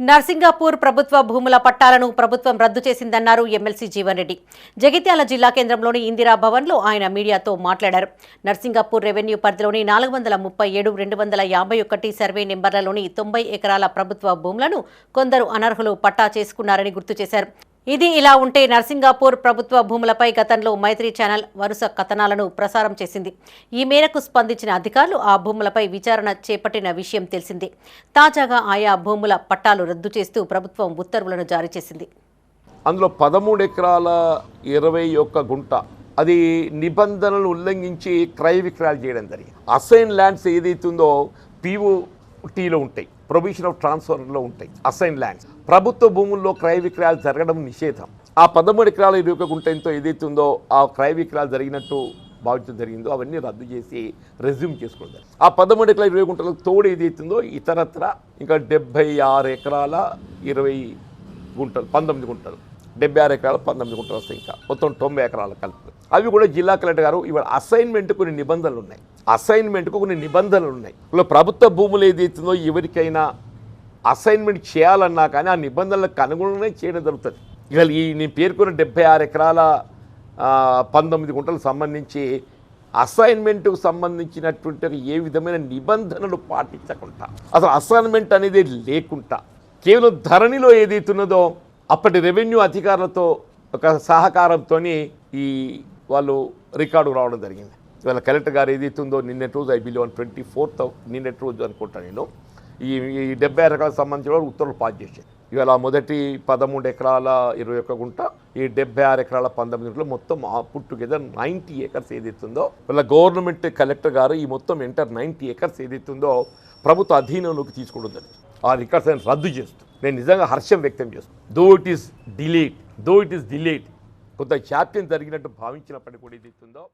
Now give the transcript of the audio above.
నర్సింగాపూర్ ప్రభుత్వ భూముల పట్టాలను ప్రభుత్వం రద్దు చేసిందన్నారు ఎమ్మెల్సీ జీవన్ రెడ్డి. జగిత్యాల జిల్లా కేంద్రంలోని ఇందిరా భవన్లో ఆయన మీడియాతో మాట్లాడారు. నర్సింగాపూర్ రెవెన్యూ పరిధిలోని నాలుగు వందల ముప్పై ఏడు రెండు వందల యాభై ఒకటి సర్వే నెంబర్లలోని తొంభై ఎకరాల ప్రభుత్వ భూములను కొందరు అనర్హులు పట్టా చేసుకున్నారని గుర్తు చేశారు. ఇది ఇలా ఉంటే నర్సింగాపూర్ ప్రభుత్వ భూములపై గతంలో మైత్రి ఛానల్ వరుస కథనాలను ప్రసారం చేసింది. ఈ మేరకు స్పందించిన అధికారులు ఆ భూములపై విచారణ చేపట్టిన విషయం తెలిసిందే. తాజాగా ఆయా భూముల పట్టాలు రద్దు చేస్తూ ప్రభుత్వం ఉత్తర్వులను జారీ చేసింది. అందులో పదమూడు ఎకరాల ఇరవై ఒక్క గుంట అది నిబంధనలు ఉల్లంఘించి క్రయ విక్రయాలు చేయడం జరిగింది. అసైన్ ల్యాండ్స్ ఏదైతుందో టీలో ఉంటాయి. ప్రొవిషన్ ఆఫ్ ట్రాన్స్ఫర్లో ఉంటాయి. అసైన్ ల్యాండ్స్ ప్రభుత్వ భూముల్లో క్రయ విక్రయాలు జరగడం నిషేధం. ఆ పదమూడు ఎకరాల ఇరవై ఒక గుంట ఏదైతుందో ఆ క్రయ విక్రయాలు జరిగినట్టు భావించడం జరిగిందో అవన్నీ రద్దు చేసి రెజ్యూమ్ చేసుకుంటారు ఆ పదమూడు ఎకరాల ఇరవై గుంటలకు తోడు ఏదైతుందో ఇతరత్ర ఇంకా డెబ్బై ఆరు ఎకరాల ఇరవై గుంటలు పంతొమ్మిది గుంటలు డెబ్బై ఆరు ఎకరాలు పంతొమ్మిది గుంటలు వస్తాయి ఇంకా. మొత్తం తొంభై ఎకరాల కలిపి అవి కూడా జిల్లా కలెక్టర్ గారు ఇవాళ అసైన్మెంట్ కొన్ని నిబంధనలు ఉన్నాయి అసైన్మెంట్కు కొన్ని నిబంధనలు ఉన్నాయి ఇలా ప్రభుత్వ భూములు ఏదైతుందో ఎవరికైనా అసైన్మెంట్ చేయాలన్నా కానీ ఆ నిబంధనలకు అనుగుణంగానే చేయడం జరుగుతుంది. ఇవాళ ఈ నేను పేర్కొన్న డెబ్బై ఆరు ఎకరాల పంతొమ్మిది గుంటలకు సంబంధించి అసైన్మెంట్కు సంబంధించినటువంటి ఏ విధమైన నిబంధనలు పాటించకుండా అసలు అసైన్మెంట్ అనేది లేకుండా కేవలం ధరణిలో ఏదైతున్నదో అప్పటి రెవెన్యూ అధికారులతో ఒక సహకారంతో ఈ వాళ్ళు రికార్డు రావడం జరిగింది. ఇవాళ కలెక్టర్ గారు ఏదైతుందో నిన్నటి రోజు I believe one twenty fourth నిన్నటి రోజు అనుకుంటాను నేను. ఈ ఈ డెబ్బై ఆరు ఎకరాలకు సంబంధించిన ఉత్తర్వులు పాస్ చేశారు. ఇవాళ మొదటి పదమూడు ఎకరాల ఇరవై ఒక్క గుంట ఈ డెబ్బై ఆరు ఎకరాల పంతొమ్మిది గుంటలు మొత్తం పుట్ టుగెదర్ నైంటీ ఏకర్స్ ఏదైతుందో వాళ్ళ గవర్నమెంట్ కలెక్టర్ గారు ఈ మొత్తం ఎంటర్ నైంటీ ఏకర్స్ ఏదైతుందో ప్రభుత్వ అధీనంలోకి తీసుకోవడం జరిగింది. ఆ రికార్డ్స్ రద్దు చేస్తూ. నేను నిజంగా హర్షం వ్యక్తం చేస్తాను though it is delayed though it is delayed కొంత జాప్యం జరిగినట్టు భావించినప్పటికీ కూడా ఏదైతుందో